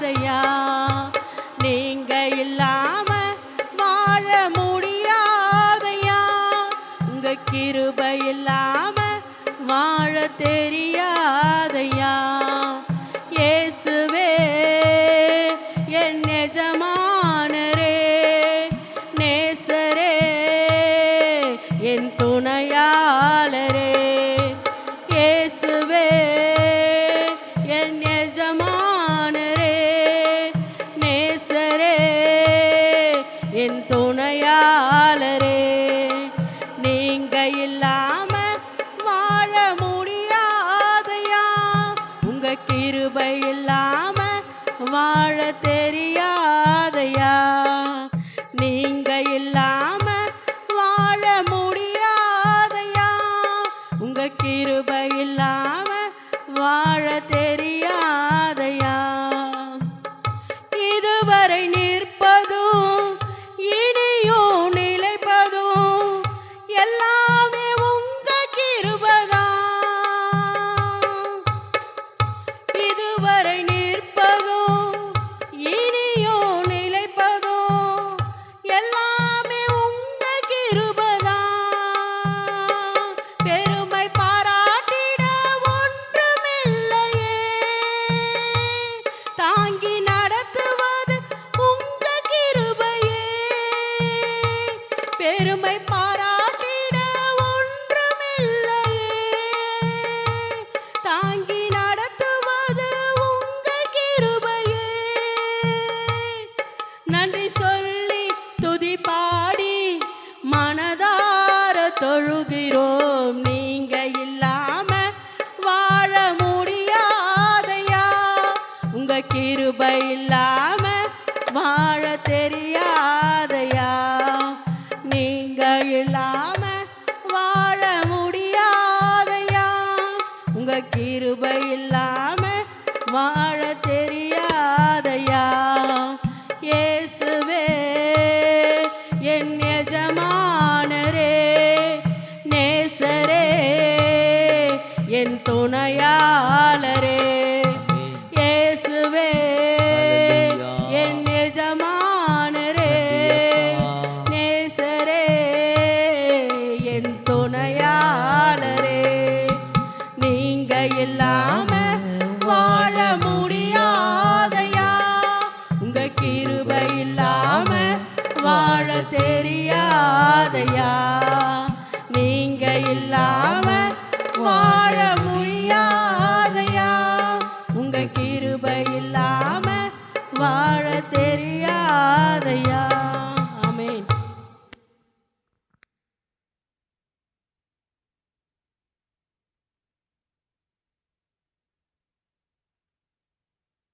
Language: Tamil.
தெரியாதையா நீங்க இல்லாம வாழ முடியாதையா? உங்க கிருப இல்லாம வாழ தெரிய உங்க கிருபை இல்லாம வாழ தெரியாதையா? நீங்க இல்லாம வாழ முடியாதையா? உங்க கிருபை இல்லாம வாழ தெரியாதையா? இதுவரை স্বর্গের துணையாளரே. இயேசுவே என் எஜமானரே. நேசரே என் துணையாளரே. நீங்க இல்லாம வாழ முடியாதையா? உங்க கிருபை இல்லாம வாழ தெரியாதையா?